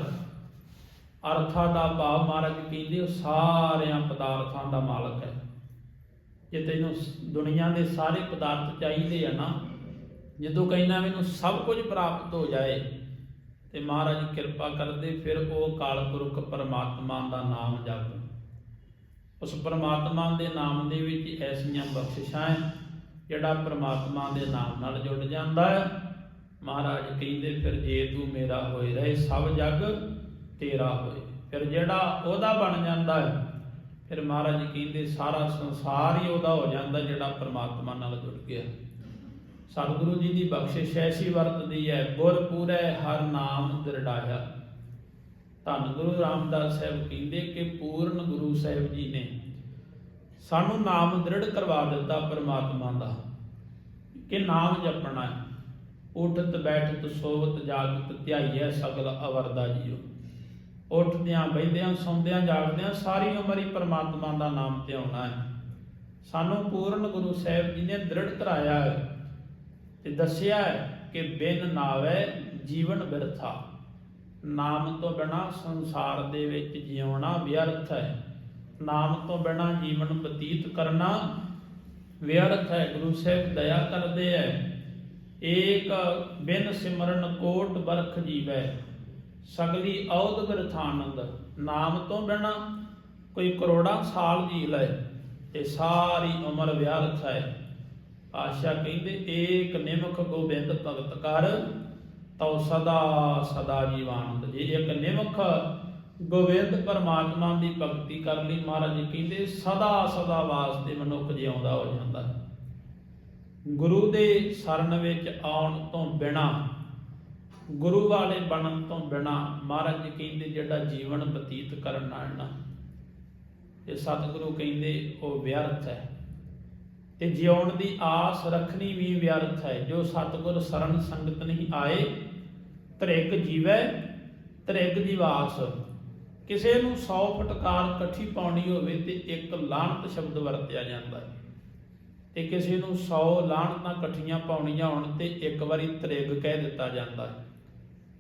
ਅਰਥਾ ਦਾ ਭਾਵ ਮਹਾਰਾਜ ਕਹਿੰਦੇ ਉਹ ਸਾਰਿਆਂ ਪਦਾਰਥਾਂ ਦਾ ਮਾਲਕ ਹੈ। ਜੇ ਤੈਨੂੰ ਸ- ਦੁਨੀਆ ਦੇ ਸਾਰੇ ਪਦਾਰਥ ਚਾਹੀਦੇ ਆ ਨਾ ਜਦੋਂ ਕਹਿੰਦਾ ਮੈਨੂੰ ਸਭ ਕੁਝ ਪ੍ਰਾਪਤ ਹੋ ਜਾਏ ਤੇ ਮਹਾਰਾਜ ਕਿਰਪਾ ਕਰਦੇ ਫਿਰ ਉਹ ਕਾਲਪੁਰਖ ਪਰਮਾਤਮਾ ਦਾ ਨਾਮ ਜਪ। ਉਸ ਪਰਮਾਤਮਾ ਦੇ ਨਾਮ ਦੇ ਵਿੱਚ ਐਸੀਆਂ ਬਖਸ਼ਿਸ਼ਾਂ ਹੈ ਜਿਹੜਾ ਪਰਮਾਤਮਾ ਦੇ ਨਾਮ ਨਾਲ ਜੁੜ ਜਾਂਦਾ ਹੈ ਮਹਾਰਾਜ ਕਹਿੰਦੇ, ਫਿਰ ਜੇ ਤੂੰ ਮੇਰਾ ਹੋਏ ਰਹੇ, ਸਭ ਜਗ ਤੇਰਾ ਹੋਏ। ਫਿਰ ਜਿਹੜਾ ਉਹਦਾ ਬਣ ਜਾਂਦਾ ਹੈ ਫਿਰ ਮਹਾਰਾਜ ਕਹਿੰਦੇ, ਸਾਰਾ ਸੰਸਾਰ ਹੀ ਉਹਦਾ ਹੋ ਜਾਂਦਾ ਜਿਹੜਾ ਪਰਮਾਤਮਾ ਨਾਲ ਜੁੜ ਗਿਆ। ਸਤਿਗੁਰੂ ਜੀ ਦੀ ਬਖਸ਼ਿਸ਼ ਐਸੀ ਵਰਤਦੀ ਹੈ, ਗੁਰ ਪੂਰੈ ਹਰ ਨਾਮ ਦਰੜਾਇਆ। ਧੰਨ ਗੁਰੂ ਰਾਮਦਾਸ ਸਾਹਿਬ ਕਹਿੰਦੇ ਕਿ ਪੂਰਨ ਗੁਰੂ ਸਾਹਿਬ ਜੀ ਨੇ ਸਾਨੂੰ ਨਾਮ ਦ੍ਰਿੜ ਕਰਵਾ ਦਿੱਤਾ ਪਰਮਾਤਮਾ ਦਾ, ਕਿ ਨਾਮ ਜਪਣਾ ਹੈ। ਉਠਤ, ਬੈਠਤ, ਸੋਵਤ, ਜਾਗਤ, ਧਿਆਈਐ ਸਗਲ ਅਵਰਦਾ ਜੀਓ ਉੱਠਦਿਆਂ, ਬੈਠਦਿਆਂ, ਸੌਂਦਿਆਂ, ਜਾਗਦਿਆਂ ਸਾਰੀ ਉਮਰ ਹੀ ਪਰਮਾਤਮਾ ਦਾ ਨਾਮ ਧਿਆਉਣਾ ਹੈ। ਸਾਨੂੰ ਪੂਰਨ ਗੁਰੂ ਸਾਹਿਬ ਜੀ ਨੇ ਦ੍ਰਿੜ ਕਰਾਇਆ ਹੈ। ਤੇ ਦੱਸਿਆ ਹੈ ਕਿ ਬਿਨ ਨਾਵੇ ਜੀਵਨ ਬਿਰਥਾ। ਨਾਮ ਤੋਂ ਬਿਨਾ ਸੰਸਾਰ ਦੇ ਵਿੱਚ ਜਿਉਣਾ ਵਿਅਰਥ ਹੈ। ਨਾਮ ਤੋਂ ਬਿਨਾ ਜੀਵਨ ਬਤੀਤ ਕਰਨਾ ਵਿਅਰਥ ਹੈ। ਗੁਰੂ ਸਾਹਿਬ ਦਇਆ ਕਰਦੇ ਹੈ। ਏਕ ਬਿਨ ਸਿਮਰਨ ਕੋਟ ਬਰਖ ਜੀਵੈ। ਸਗਲੀ ਔਦ ਬਿਰਥਾਨੰਦ ਨਾਮ ਤੋਂ ਬਿਨਾ ਕੋਈ ਕਰੋੜਾਂ ਸਾਲ ਜੀ ਲੈ ਤੇ ਸਾਰੀ ਉਮਰ ਵਿਅਰਥ ਹੈ। ਆਸ਼ਾ ਕਹਿੰਦੇ, ਏਕ ਨਿਮਖ ਗੋਬਿੰਦ ਭਗਤ ਕਰ, ਤਉ ਸਦਾ ਸਦਾ ਜੀਵਾਨੰਦ। ਜੇ ਇੱਕ ਨਿਮਖ ਗੋਬਿੰਦ ਪਰਮਾਤਮਾ ਦੀ ਭਗਤੀ ਕਰ ਲਈ, ਮਹਾਰਾਜ ਜੀ ਕਹਿੰਦੇ, ਸਦਾ ਸਦਾ ਵਾਸਤੇ ਮਨੁੱਖ ਜਿਉਂਦਾ ਹੋ ਜਾਂਦਾ ਗੁਰੂ ਦੇ ਸ਼ਰਨ ਵਿੱਚ ਆਉਣ ਤੋਂ ਬਿਨਾ, ਗੁਰੂ ਵਾਲੇ ਬਣਨ ਤੋਂ ਬਿਨਾ, ਮਹਾਰਾਜ ਜੀ ਕਹਿੰਦੇ, ਜਿਹੜਾ ਜੀਵਨ ਬਤੀਤ ਕਰਨ ਨਾਲ ਨਾ, ਇਹ ਸਤਿਗੁਰੂ ਕਹਿੰਦੇ, ਉਹ ਵਿਅਰਥ ਹੈ। ਤੇ ਜਿਉਣ ਦੀ ਆਸ ਰੱਖਣੀ ਵੀ ਵਿਅਰਥ ਹੈ। ਜੋ ਸਤਿਗੁਰ ਸਰਨ ਸੰਗਤ ਨਹੀਂ ਆਏ ਤ੍ਰਿਗ ਜੀਵੈ ਤ੍ਰਿਗ ਜੀਵਾਸ ਕਿਸੇ ਨੂੰ 100 ਫਟਕਾਰ ਇਕੱਠੀ ਪਾਉਣੀ ਹੋਵੇ ਤੇ ਇੱਕ ਲਾਹਨਤ ਸ਼ਬਦ ਵਰਤਿਆ ਜਾਂਦਾ ਹੈ। ਤੇ ਕਿਸੇ ਨੂੰ 100 ਲਾਹਨਤਾਂ ਇਕੱਠੀਆਂ ਪਾਉਣੀਆਂ ਹੋਣ ਤੇ ਇੱਕ ਵਾਰੀ ਤ੍ਰਿਗ ਕਹਿ ਦਿੱਤਾ ਜਾਂਦਾ ਹੈ।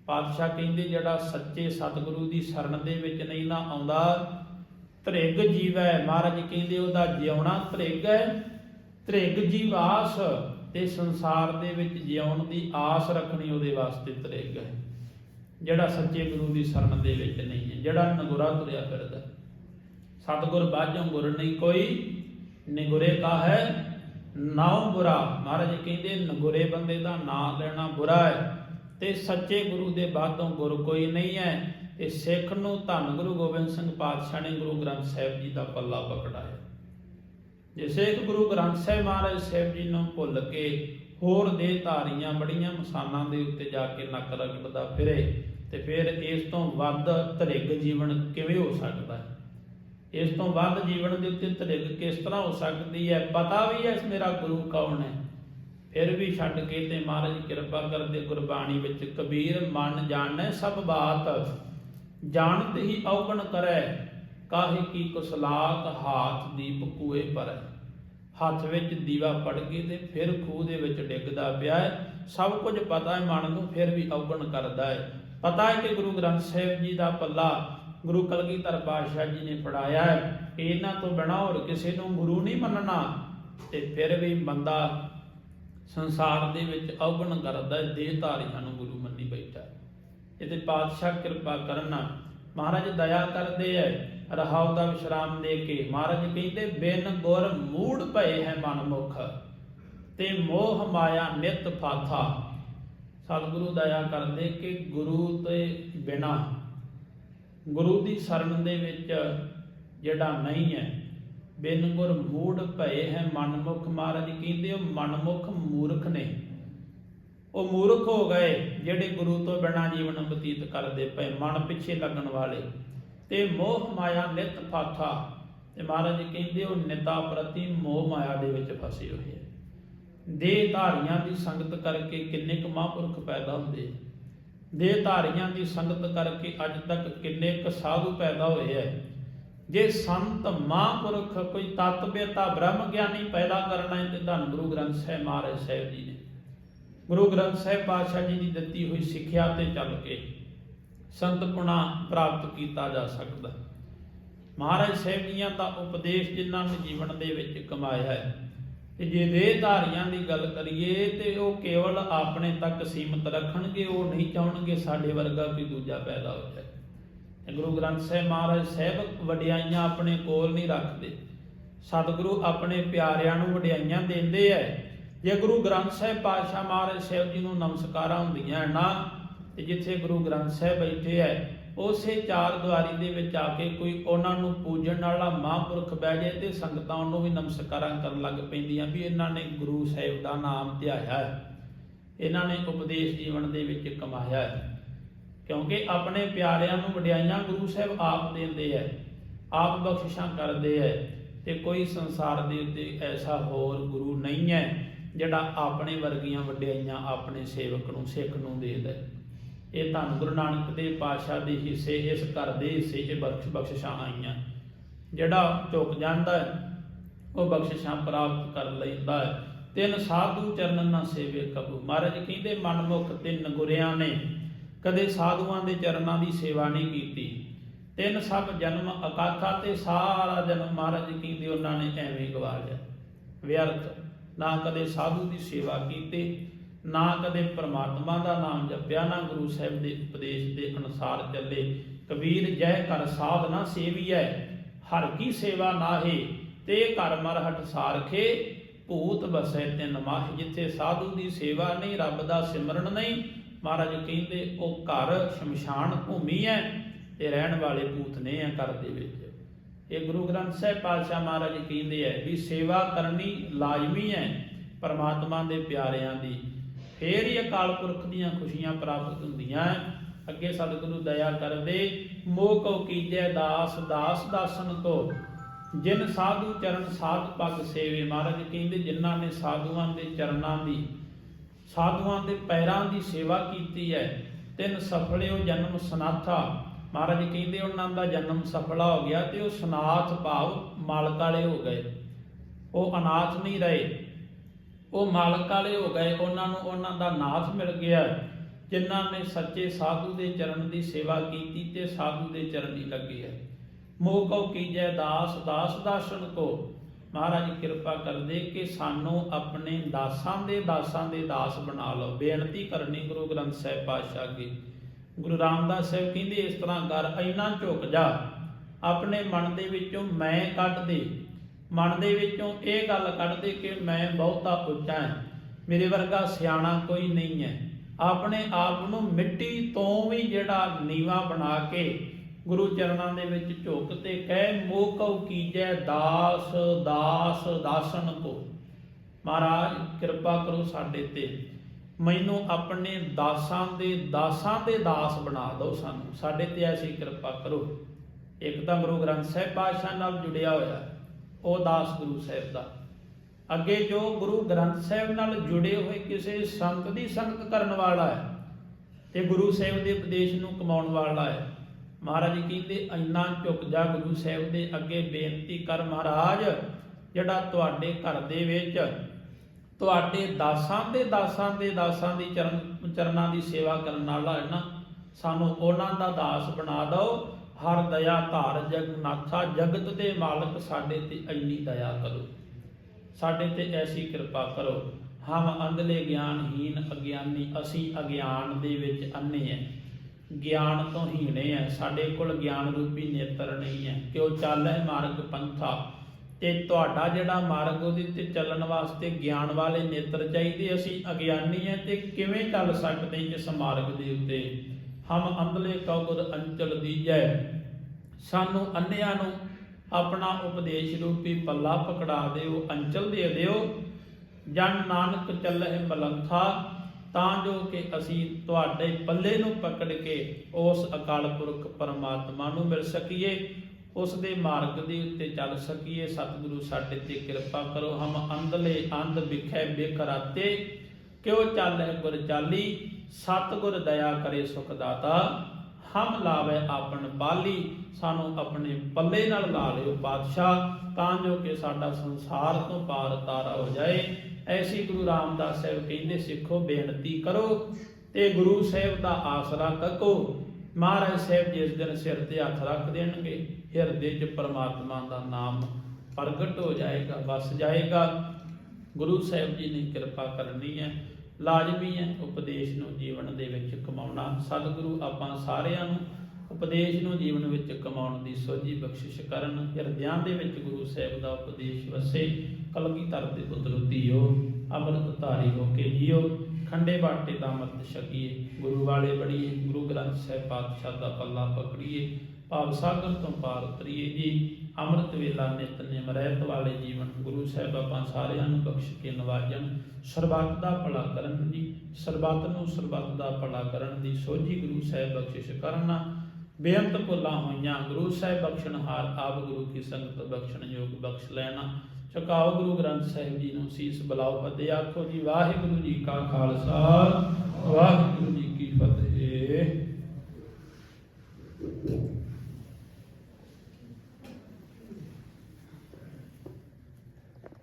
ਪਾਤਸ਼ਾਹ ਕਹਿੰਦੇ, ਜਿਹੜਾ ਸੱਚੇ ਸਤਿਗੁਰੂ ਦੀ ਸ਼ਰਨ ਦੇ ਵਿੱਚ ਨਹੀਂ ਨਾ ਆਉਂਦਾ ਤ੍ਰਿਗ ਜੀਵੈ। ਮਹਾਰਾਜ ਕਹਿੰਦੇ, ਉਹਦਾ ਜਿਉਣਾ ਤ੍ਰਿਗ ਹੈ ਤ੍ਰਿਗ ਜੀਵਾਸ ਤੇ ਸੰਸਾਰ ਦੇ ਵਿੱਚ ਜਿਉਣ ਦੀ ਆਸ ਰੱਖਣੀ ਉਹਦੇ ਵਾਸਤੇ ਤ੍ਰਿਗ ਹੈ। ਜਿਹੜਾ ਸੱਚੇ ਗੁਰੂ ਦੀ ਸ਼ਰਨ ਦੇ ਵਿੱਚ ਨਹੀਂ ਹੈ, ਜਿਹੜਾ ਨਗੁਰਾ ਤੁਰਿਆ ਫਿਰਦਾ ਸਤਿਗੁਰ ਬਾਝੋਂ ਗੁਰ ਨਹੀਂ ਕੋਈ, ਨਿਗੁਰੇ ਕਾ ਹੈ, ਨਾਉ ਬੁਰਾ। ਮਹਾਰਾਜ ਕਹਿੰਦੇ, ਨਗੁਰੇ ਬੰਦੇ ਦਾ ਨਾਮ ਲੈਣਾ ਬੁਰਾ ਹੈ ਤੇ ਸੱਚੇ ਗੁਰੂ ਦੇ ਬਾਝੋਂ ਗੁਰ ਕੋਈ ਨਹੀਂ ਹੈ। ਤੇ ਸਿੱਖ ਨੂੰ ਧੰਨ ਗੁਰੂ ਗੋਬਿੰਦ ਸਿੰਘ ਪਾਤਸ਼ਾਹ ਨੇ ਗੁਰੂ ਗ੍ਰੰਥ ਸਾਹਿਬ ਜੀ ਦਾ ਪੱਲਾ ਪਕੜਾਇਆ। ਜੇ ਸਿੱਖ ਗੁਰੂ ਗ੍ਰੰਥ ਸਾਹਿਬ ਮਹਾਰਾਜ ਸਾਹਿਬ ਜੀ ਨੂੰ ਭੁੱਲ ਕੇ ਹੋਰ ਦੇ ਧਾਰੀਆਂ ਬੜੀਆਂ ਮਸਾਨਾਂ ਦੇ ਉੱਤੇ ਜਾ ਕੇ ਨੱਕ ਰਗੜਦਾ ਫਿਰੇ, ਤੇ ਫਿਰ ਇਸ ਤੋਂ ਵੱਧ ਧਰਿਗ ਜੀਵਨ ਕਿਵੇਂ ਹੋ ਸਕਦਾ ਹੈ? ਇਸ ਤੋਂ ਵੱਧ ਜੀਵਨ ਦੇ ਉੱਤੇ ਧਰਿਗ ਕਿਸ ਤਰ੍ਹਾਂ ਹੋ ਸਕਦੀ ਹੈ? ਪਤਾ ਵੀ ਹੈ ਮੇਰਾ ਗੁਰੂ ਕੌਣ ਹੈ? ਫਿਰ ਵੀ ਛੱਡ ਕੇ ਤੇ ਮਹਾਰਾਜ ਕਿਰਪਾ ਕਰਦੇ ਗੁਰਬਾਣੀ ਵਿੱਚ ਕਬੀਰ ਮਨ ਜਾਣੈ ਸਭ ਬਾਤ, ਜਾਣਤ ਹੀ ਔਗਣ ਕਰੈ। ਕਾਹੇ ਕੀ ਕੁਸਲਾਤ ਹਾਥ ਦੀਪ ਕੂਏ ਪਰੈ ਹੱਥ ਵਿੱਚ ਦੀਵਾ ਪੜ ਗਈ ਤੇ ਫਿਰ ਖੂਹ ਦੇ ਵਿੱਚ ਡਿੱਗਦਾ ਪਿਆ ਹੈ ਸਭ ਕੁਝ ਪਤਾ ਹੈ ਮਨ ਨੂੰ ਫਿਰ ਵੀ ਔਗਣ ਕਰਦਾ ਹੈ ਪਤਾ ਹੈ ਕਿ ਗੁਰੂ ਗ੍ਰੰਥ ਸਾਹਿਬ ਜੀ ਦਾ ਪੱਲਾ ਗੁਰੂ ਕਲਗੀਧਰ ਪਾਤਸ਼ਾਹ ਜੀ ਨੇ ਪੜਾਇਆ ਹੈ ਕਿ ਇਹਨਾਂ ਤੋਂ ਬਿਨਾਂ ਹੋਰ ਕਿਸੇ ਨੂੰ ਗੁਰੂ ਨਹੀਂ ਮੰਨਣਾ। ਤੇ ਫਿਰ ਵੀ ਬੰਦਾ ਸੰਸਾਰ ਦੇ ਵਿੱਚ ਔਗਣ ਕਰਦਾ ਹੈ ਦੇਹ ਧਾਰੀਆਂ ਨੂੰ ਗੁਰੂ ਮੰਨੀ ਬੈਠਾ ਹੈ ਇਹਦੇ ਪਾਤਸ਼ਾਹ ਕਿਰਪਾ ਕਰਨਾ ਮਹਾਰਾਜ ਦਇਆ ਕਰਦੇ ਹੈ ਰਹਾਉ ਦਾ ਵਿਸ਼ਰਾਮ ਦੇ ਕੇ ਮਹਾਰਾਜ ਕਹਿੰਦੇ, ਬਿਨ ਗੁਰ ਮੂੜ ਭਏ ਹੈ ਮਨ ਮੁਖ, ਤੇ ਮੋਹ ਮਾਇਆ ਨਿਤ ਫਾਥਾ ਸਤਿਗੁਰੂ ਦਇਆ ਕਰਦੇ ਕਿ ਗੁਰੂ ਤੇ ਬਿਨਾ, ਗੁਰੂ ਦੀ ਸ਼ਰਨ ਦੇ ਵਿੱਚ ਜਿਹੜਾ ਨਹੀਂ ਹੈ, ਬਿਨ ਗੁਰ ਮੂੜ ਭਏ ਹੈ ਮਨਮੁਖ ਮਹਾਰਾਜ ਕਹਿੰਦੇ, ਉਹ ਮਨਮੁਖ ਮੂਰਖ ਨੇ। ਉਹ ਮੂਰਖ ਹੋ ਗਏ, ਜਿਹੜੇ ਗੁਰੂ ਤੋਂ ਬਿਨਾਂ ਜੀਵਨ ਬਤੀਤ ਕਰਦੇ ਪਏ, ਮਨ ਪਿੱਛੇ ਲੱਗਣ ਵਾਲੇ। ਤੇ ਮੋਹ ਮਾਇਆ ਨਿਤ ਫਾਥਾ। ਤੇ ਮਹਾਰਾਜ ਕਹਿੰਦੇ, ਉਹ ਨਿਤਾ ਪ੍ਰਤੀ ਮੋਹ ਮਾਇਆ ਦੇ ਵਿੱਚ ਫਸੇ ਹੋਏ ਆ। ਦੇਹ ਧਾਰੀਆਂ ਦੀ ਸੰਗਤ ਕਰਕੇ ਕਿੰਨੇ ਕੁ ਮਹਾਂਪੁਰਖ ਪੈਦਾ ਹੁੰਦੇ ਆ। ਦੇਹ ਧਾਰੀਆਂ ਦੀ ਸੰਗਤ ਕਰਕੇ ਅੱਜ ਤੱਕ ਕਿੰਨੇ ਕੁ ਸਾਧੂ ਪੈਦਾ ਹੋਏ ਆ। ਜੇ ਸੰਤ ਮਹਾਂਪੁਰਖ ਕੋਈ ਤਤਵਿਅਤਾ ਬ੍ਰਹਮ ਗਿਆਨੀ ਪੈਦਾ ਕਰਨਾ ਹੈ, ਤੇ ਧੰਨ ਗੁਰੂ ਗ੍ਰੰਥ ਸਾਹਿਬ ਮਹਾਰਾਜ ਸਾਹਿਬ ਜੀ ਨੇ। ਗੁਰੂ ਗ੍ਰੰਥ ਸਾਹਿਬ ਪਾਤਸ਼ਾਹ ਜੀ ਦੀ ਦਿੱਤੀ ਹੋਈ ਸਿੱਖਿਆ ਤੇ ਚੱਲ ਕੇ ਸੰਤਪੁਣਾ ਪ੍ਰਾਪਤ ਕੀਤਾ ਜਾ ਸਕਦਾ ਮਹਾਰਾਜ ਸਾਹਿਬ ਜੀਆਂ ਦਾ ਉਪਦੇਸ਼ ਜਿਨ੍ਹਾਂ ਨੇ ਜੀਵਨ ਦੇ ਵਿੱਚ ਕਮਾਇਆ ਹੈ। ਤੇ ਜੇ ਦੇਹਧਾਰੀਆਂ ਦੀ ਗੱਲ ਕਰੀਏ ਤੇ ਉਹ ਕੇਵਲ ਆਪਣੇ ਤੱਕ ਸੀਮਤ ਰੱਖਣਗੇ, ਉਹ ਨਹੀਂ ਚਾਹਣਗੇ ਸਾਡੇ ਵਰਗਾ ਕੋਈ ਦੂਜਾ ਪੈਦਾ ਹੋ ਜਾਏ। ਤੇ ਗੁਰੂ ਗ੍ਰੰਥ ਸਾਹਿਬ ਮਹਾਰਾਜ ਸਾਹਿਬ ਵਡਿਆਈਆਂ ਆਪਣੇ ਕੋਲ ਨਹੀਂ ਰੱਖਦੇ। ਸਤਿਗੁਰੂ ਆਪਣੇ ਪਿਆਰਿਆਂ ਨੂੰ ਵਡਿਆਈਆਂ ਦਿੰਦੇ ਐ ਜੇ ਗੁਰੂ ਗ੍ਰੰਥ ਸਾਹਿਬ ਪਾਤਸ਼ਾਹ ਮਹਾਰਾਜ ਸਾਹਿਬ ਜੀ ਨੂੰ ਨਮਸਕਾਰਾਂ ਹੁੰਦੀਆਂ ਨਾ ਤੇ ਜਿੱਥੇ ਗੁਰੂ ਗ੍ਰੰਥ ਸਾਹਿਬ ਬੈਠੇ ਐ ਉਸੇ ਚਾਰ ਦੁਆਰੀ ਦੇ ਵਿੱਚ ਆ ਕੇ ਕੋਈ ਉਹਨਾਂ ਨੂੰ ਪੂਜਣ ਵਾਲਾ ਮਹਾਂਪੁਰਖ ਬਹਿ ਜਾਏ ਤੇ ਸੰਗਤਾਂ ਉਹਨੂੰ ਵੀ ਨਮਸਕਾਰਾਂ ਕਰਨ ਲੱਗ ਪੈਂਦੀਆਂ ਵੀ ਇਹਨਾਂ ਨੇ ਗੁਰੂ ਸਾਹਿਬ ਦਾ ਨਾਮ ਧਿਆਇਆ ਹੈ। ਇਹਨਾਂ ਨੇ ਉਪਦੇਸ਼ ਜੀਵਨ ਦੇ ਵਿੱਚ ਕਮਾਇਆ ਹੈ। ਕਿਉਂਕਿ ਆਪਣੇ ਪਿਆਰਿਆਂ ਨੂੰ ਵਡਿਆਈਆਂ ਗੁਰੂ ਸਾਹਿਬ ਆਪ ਦਿੰਦੇ ਐ ਆਪ ਬਖਸ਼ਿਸ਼ਾਂ ਕਰਦੇ ਐ ਤੇ ਕੋਈ ਸੰਸਾਰ ਦੇ ਉੱਤੇ ਐਸਾ ਹੋਰ ਗੁਰੂ ਨਹੀਂ ਹੈ ਜਿਹੜਾ ਆਪਣੇ ਵਰਗੀਆਂ ਵਡਿਆਈਆਂ ਆਪਣੇ ਸੇਵਕ ਨੂੰ, ਸਿੱਖ ਨੂੰ ਦੇ ਹੈ ਇਹ ਧੰਨ ਗੁਰੂ ਨਾਨਕ ਦੇ ਪਾਤਸ਼ਾਹ ਦੇ ਹਿੱਸੇ ਇਸ ਘਰ ਦੇ ਹਿੱਸੇ ਇਹ ਬਖਸ਼ ਬਖਸ਼ਿਸ਼ਾਂ ਆਈਆਂ। ਜਿਹੜਾ ਝੁਕ ਜਾਂਦਾ ਹੈ, ਉਹ ਬਖਸ਼ਿਸ਼ਾਂ ਪ੍ਰਾਪਤ ਕਰ ਲੈਂਦਾ ਹੈ। ਤਿੰਨ ਸਾਧੂ ਚਰਨ ਨਾ ਸੇਵੇ ਕਬੂ। ਮਹਾਰਾਜ ਕਹਿੰਦੇ, ਮਨਮੁਖ ਤਿੰਨ ਗੁਰਿਆਂ ਨੇ ਕਦੇ ਸਾਧੂਆਂ ਦੇ ਚਰਨਾਂ ਦੀ ਸੇਵਾ ਨਹੀਂ ਕੀਤੀ। ਤਿੰਨ ਸਭ ਜਨਮ ਅਕਾਥਾ ਤੇ ਸਾਰਾ ਜਨਮ ਮਹਾਰਾਜ ਕਹਿੰਦੇ, ਉਹਨਾਂ ਨੇ ਐਵੇਂ ਹੀ ਵਿਅਰਥ, ਨਾ ਕਦੇ ਸਾਧੂ ਦੀ ਸੇਵਾ ਕੀਤੀ ਨਾ ਕਦੇ ਪਰਮਾਤਮਾ ਦਾ ਨਾਮ ਜਪਿਆ, ਨਾ ਗੁਰੂ ਸਾਹਿਬ ਦੇ ਉਪਦੇਸ਼ ਦੇ ਅਨੁਸਾਰ ਚੱਲੇ। ਕਬੀਰ, ਜੈ ਕਰ ਸਾਧਨਾ ਸੇਵੀਐ, ਹਰ ਕੀ ਸੇਵਾ ਨਾਹੀ, ਤੇ ਘਰ ਮਰਹਟ ਸਾਰਖੇ। ਭੂਤ ਬਸੈ ਤਿੰਨ ਮਾਹ, ਜਿੱਥੇ ਸਾਧੂ ਦੀ ਸੇਵਾ ਨਹੀਂ, ਰੱਬ ਦਾ ਸਿਮਰਨ ਨਹੀਂ। ਮਹਾਰਾਜ ਕਹਿੰਦੇ, ਉਹ ਘਰ ਸ਼ਮਸ਼ਾਨ ਭੂਮੀ ਹੈ ਤੇ ਰਹਿਣ ਵਾਲੇ ਭੂਤ ਨੇ ਆ ਘਰ ਦੇ ਵਿੱਚ। ਇਹ ਗੁਰੂ ਗ੍ਰੰਥ ਸਾਹਿਬ ਪਾਤਸ਼ਾਹ ਮਹਾਰਾਜ ਕਹਿੰਦੇ ਆ ਵੀ ਸੇਵਾ ਕਰਨੀ ਲਾਜ਼ਮੀ ਹੈ ਪਰਮਾਤਮਾ ਦੇ ਪਿਆਰਿਆਂ ਦੀ। ਫੇਰ ਹੀ ਅਕਾਲ ਪੁਰਖ ਦੀਆਂ ਖੁਸ਼ੀਆਂ ਪ੍ਰਾਪਤ ਹੁੰਦੀਆਂ ਅੱਗੇ ਸਤਿਗੁਰੂ ਦਇਆ ਕਰਦੇ, ਮੋਹ ਕਉ ਕੀਜੈ ਦਾਸ ਦਾਸ ਦਾਸਨ ਕੋ। ਜਿਨ ਸਾਧੂ ਚਰਨ ਸਾਧ ਪਗ ਸੇਵੇ ਮਹਾਰਾਜ ਕਹਿੰਦੇ, ਜਿਨ੍ਹਾਂ ਨੇ ਸਾਧੂਆਂ ਦੇ ਚਰਨਾਂ ਦੀ, ਸਾਧੂਆਂ ਦੇ ਪੈਰਾਂ ਦੀ ਸੇਵਾ ਕੀਤੀ ਹੈ ਤਿੰਨ ਸਫਲਿਓ ਜਨਮ ਸਨਾਥਾ। ਮਹਾਰਾਜ ਕਹਿੰਦੇ, ਉਹਨਾਂ ਦਾ ਜਨਮ ਸਫਲਾ ਹੋ ਗਿਆ ਤੇ ਉਹ ਸਨਾਥ ਭਾਵ ਮਾਲਕ ਵਾਲੇ ਹੋ ਗਏ। ਉਹ ਅਨਾਥ ਨਹੀਂ ਰਹੇ। ਉਹ ਮਾਲਕ ਵਾਲੇ ਹੋ ਗਏ, ਉਹਨਾਂ ਨੂੰ ਉਹਨਾਂ ਦਾ ਨਾਥ ਮਿਲ ਗਿਆ। ਜਿਨ੍ਹਾਂ ਨੇ ਸੱਚੇ ਸਾਧੂ ਦੇ ਚਰਨ ਦੀ ਸੇਵਾ ਕੀਤੀ ਤੇ ਸਾਧੂ ਦੇ ਚਰਨ ਹੀ ਲੱਗੇ ਹੈ। ਮੋਹ ਕਉ ਕੀਜੈ ਦਾਸ ਦਾਸ ਦਾਸਨ ਕੋ। ਮਹਾਰਾਜ ਕਿਰਪਾ ਕਰਦੇ ਕਿ ਸਾਨੂੰ ਆਪਣੇ ਦਾਸਾਂ ਦੇ ਦਾਸਾਂ ਦੇ ਦਾਸ ਬਣਾ ਲਓ। ਬੇਨਤੀ ਕਰਨੀ ਗੁਰੂ ਗ੍ਰੰਥ ਸਾਹਿਬ ਪਾਤਸ਼ਾਹ ਅੱਗੇ। ਗੁਰੂ ਰਾਮਦਾਸ ਸਾਹਿਬ ਕਹਿੰਦੇ ਇਸ ਤਰ੍ਹਾਂ ਕਰ ਐਨਾ ਝੁਕ ਜਾ। ਆਪਣੇ ਮਨ ਦੇ ਵਿੱਚੋਂ ਮੈਂ ਕੱਢ ਦੇ। ਮਨ ਦੇ ਵਿੱਚੋਂ ਇਹ ਗੱਲ ਕੱਢ ਦੇ ਕਿ ਮੈਂ ਬਹੁਤਾ ਉੱਚਾ ਹਾਂ। ਮੇਰੇ ਵਰਗਾ ਸਿਆਣਾ ਕੋਈ ਨਹੀਂ ਹੈ। ਆਪਣੇ ਆਪ ਨੂੰ ਮਿੱਟੀ ਤੋਂ ਵੀ ਜਿਹੜਾ ਨੀਵਾ ਬਣਾ ਕੇ ਗੁਰੂ ਚਰਨਾਂ ਦੇ ਵਿੱਚ ਝੁਕ ਤੇ ਕਹਿ ਮੋਹ ਕਉ ਕੀਜੈ ਦਾਸ ਦਾਸ, ਦਾਸਨ ਕੋ। ਮਹਾਰਾਜ, ਕਿਰਪਾ ਕਰੋ ਸਾਡੇ ਤੇ। ਮੈਨੂੰ ਆਪਣੇ ਦਾਸਾਂ ਦੇ ਦਾਸਾਂ ਦੇ ਦਾਸ ਬਣਾ ਦਿਓ ਸਾਨੂੰ। ਸਾਡੇ ਤੇ ਐਸੀ ਕਿਰਪਾ ਕਰੋ। ਇੱਕ ਤਾਂ ਗੁਰੂ ਗ੍ਰੰਥ ਸਾਹਿਬ ਪਾਤਸ਼ਾਹ ਨਾਲ ਜੁੜਿਆ ਹੋਇਆ। ਉਹ ਦਾਸ ਗੁਰੂ ਸਾਹਿਬ ਦਾ। ਅੱਗੇ ਜੋ ਗੁਰੂ ਗ੍ਰੰਥ ਸਾਹਿਬ ਨਾਲ ਜੁੜੇ ਹੋਏ ਕਿਸੇ ਸੰਤ ਦੀ ਸੰਗਤ ਕਰਨ ਵਾਲਾ ਹੈ ਤੇ ਗੁਰੂ ਸਾਹਿਬ ਦੇ ਉਪਦੇਸ਼ ਨੂੰ ਕਮਾਉਣ ਵਾਲਾ ਹੈ, ਮਹਾਰਾਜ ਜੀ ਕਹਿੰਦੇ, ਇੰਨਾ ਝੁਕ ਜਾ ਗੁਰੂ ਸਾਹਿਬ ਦੇ ਅੱਗੇ ਬੇਨਤੀ ਕਰ ਮਹਾਰਾਜ, ਜਿਹੜਾ ਤੁਹਾਡੇ ਘਰ ਦੇ ਵਿੱਚ ਤੁਹਾਡੇ ਦਾਸਾਂ ਦੇ ਦਾਸਾਂ ਦੇ ਦਾਸਾਂ ਦੀ ਚਰਨ ਚਰਨਾਂ ਦੀ ਸੇਵਾ ਕਰਨ ਵਾਲਾ ਹੈ ਨਾ, ਸਾਨੂੰ ਉਹਨਾਂ ਦਾ ਦਾਸ ਬਣਾ ਦਿਓ ਹਰ ਦਇਆ ਧਾਰ ਜਗਨਾਥਾ ਜਗਤ ਦੇ ਮਾਲਕ ਸਾਡੇ ਤੇ ਇੰਨੀ ਦਇਆ ਕਰੋ। ਸਾਡੇ ਤੇ ਐਸੀ ਕਿਰਪਾ ਕਰੋ। ਹਮ ਅੰਧਲੇ ਗਿਆਨਹੀਨ ਅਗਿਆਨੀ, ਅਸੀਂ ਅਗਿਆਨ ਦੇ ਵਿੱਚ ਅੰਨੇ ਹੈ ਗਿਆਨ ਤੋਂ ਹੀਣੇ ਹੈ ਸਾਡੇ ਕੋਲ ਗਿਆਨ ਰੂਪੀ ਨੇਤਰ ਨਹੀਂ ਹੈ ਕਿਉ ਚੱਲੈ ਮਾਰਗ ਪੰਥਾ? ਤੇ ਤੁਹਾਡਾ ਜਿਹੜਾ ਮਾਰਗ ਉਹਦੇ ਤੇ ਚੱਲਣ ਵਾਸਤੇ ਗਿਆਨ ਵਾਲੇ ਨੇਤਰ ਚਾਹੀਦੇ, ਅਸੀਂ ਅਗਿਆਨੀ ਹੈ ਤੇ ਕਿਵੇਂ ਚੱਲ ਸਕਦੇ ਇਸ ਮਾਰਗ ਦੇ ਉੱਤੇ? ਹਮ ਅੰਦਲੇ ਕਉਰ ਅੰਚਲ ਦੀਜੈ। ਸਾਨੂੰ ਅੰਨਿਆਂ ਨੂੰ ਆਪਣਾ ਉਪਦੇਸ਼ ਰੂਪੀ ਪੱਲਾ ਪਕੜਾ ਦਿਓ, ਅੰਚਲ ਦੇ ਦਿਓ। ਜਨ ਨਾਨਕ ਚੱਲਹਿ ਮਲੰਥਾ ਤਾਂ ਜੋ ਕਿ ਅਸੀਂ ਤੁਹਾਡੇ ਪੱਲੇ ਨੂੰ ਪਕੜ ਕੇ ਉਸ ਅਕਾਲ ਪੁਰਖ ਪਰਮਾਤਮਾ ਨੂੰ ਮਿਲ ਸਕੀਏ, ਉਸ ਦੇ ਮਾਰਗ ਦੇ ਉੱਤੇ ਚੱਲ ਸਕੀਏ। ਸਤਿਗੁਰੂ ਸਾਡੇ ਤੇ ਕਿਰਪਾ ਕਰੋ। ਹਮ ਅੰਧਲੇ ਅੰਧ ਵਿਖੇ ਬੇਕਰਾਤੇ ਕਿਉ ਚਾਲੈ ਗੁਰ ਚਾਲੀ? ਸਤਿਗੁਰ ਦਇਆ ਕਰੇ ਸੁਖ ਦਾਤਾ ਹਮ ਲਾਵੇ ਆਪਣ ਬਾਲੀ, ਸਾਨੂੰ ਆਪਣੇ ਪੱਲੇ ਨਾਲ ਲਾ ਲਿਓ ਪਾਤਸ਼ਾਹ, ਤਾਂ ਜੋ ਕਿ ਸਾਡਾ ਸੰਸਾਰ ਤੋਂ ਪਾਰ ਤਾਰਾ ਹੋ ਜਾਏ। ਐਸੀ ਗੁਰੂ ਰਾਮਦਾਸ ਸਾਹਿਬ ਕਹਿੰਦੇ, ਸਿੱਖੋ, ਬੇਨਤੀ ਕਰੋ ਤੇ ਗੁਰੂ ਸਾਹਿਬ ਦਾ ਆਸਰਾ ਤੱਕੋ ਮਹਾਰਾਜ ਸਾਹਿਬ ਜਿਸ ਦਿਨ ਸਿਰ ਤੇ ਹੱਥ ਰੱਖ ਦੇਣਗੇ, ਹਿਰਦੇ 'ਚ ਪਰਮਾਤਮਾ ਦਾ ਨਾਮ ਪ੍ਰਗਟ ਹੋ ਜਾਏਗਾ, ਵਸ ਜਾਏਗਾ। ਗੁਰੂ ਸਾਹਿਬ ਜੀ ਨੇ ਕਿਰਪਾ ਕਰਨੀ ਹੈ। ਲਾਜ਼ਮੀ ਹੈ। ਉਪਦੇਸ਼ ਨੂੰ ਜੀਵਨ ਦੇ ਵਿੱਚ ਕਮਾਉਣਾ। ਸਤਿਗੁਰੂ ਆਪਾਂ ਸਾਰਿਆਂ ਨੂੰ ਉਪਦੇਸ਼ ਨੂੰ ਜੀਵਨ ਵਿੱਚ ਕਮਾਉਣ ਦੀ ਸੋਝੀ ਬਖਸ਼ਿਸ਼ ਕਰਨ, ਹਿਰਦਿਆਂ ਦੇ ਵਿੱਚ ਗੁਰੂ ਸਾਹਿਬ ਦਾ ਉਪਦੇਸ਼ ਵਸੇ ਕਲਗੀਧਰ ਦੇ ਪੁੱਤਰ ਧੀਓ, ਅੰਮ੍ਰਿਤ ਧਾਰੀ ਹੋ ਕੇ ਜੀਓ, ਖੰਡੇ ਬਾਟੇ ਦਾ ਅੰਮ੍ਰਿਤ ਛਕੀਏ, ਗੁਰੂ ਵਾਲੇ ਬਣੀਏ, ਗੁਰੂ ਗ੍ਰੰਥ ਸਾਹਿਬ ਪਾਤਸ਼ਾਹ ਦਾ ਪੱਲਾ ਪਕੜੀਏ, ਭਾਵ ਸਾਗਰ ਤੋਂ ਪਾਰ ਉਤਰੀਏ ਜੀ। ਅੰਮ੍ਰਿਤ ਵੇਲਾ ਨਿਤਨੇਮ ਰਹਿਤ ਵਾਲੇ ਜੀਵਨ, ਗੁਰੂ ਸਾਹਿਬ ਆਪਾਂ ਸਾਰਿਆਂ ਨੂੰ ਬਖਸ਼ ਕੇ ਨਵਾਜਣ। ਸਰਬੱਤ ਦਾ ਭਲਾ ਕਰਨ ਜੀ ਸਰਬੱਤ ਨੂੰ ਸਰਬੱਤ ਦਾ ਭਲਾ ਕਰਨ ਦੀ ਸੋਝੀ ਗੁਰੂ ਸਾਹਿਬ ਬਖਸ਼ਿਸ਼ ਕਰਨਾ। ਬੇਅੰਤ ਭੁੱਲਾਂ ਹੋਈਆਂ, ਗੁਰੂ ਸਾਹਿਬ ਬਖਸ਼ਣਹਾਰ ਆਪ ਗੁਰੂ ਕੀ ਸੰਗਤ ਬਖਸ਼ਣ ਯੋਗ ਬਖਸ਼ ਲੈਣਾ। ਚੁਕਾਓ ਗੁਰੂ ਗ੍ਰੰਥ ਸਾਹਿਬ ਜੀ ਨੂੰ ਸੀਸ ਬਲਾਓ ਫਤਿਹ ਆਖੋ ਜੀ, ਵਾਹਿਗੁਰੂ ਜੀ ਕਾ ਖਾਲਸਾ, ਵਾਹਿਗੁਰੂ ਜੀ ਕੀ ਫਤਿਹ।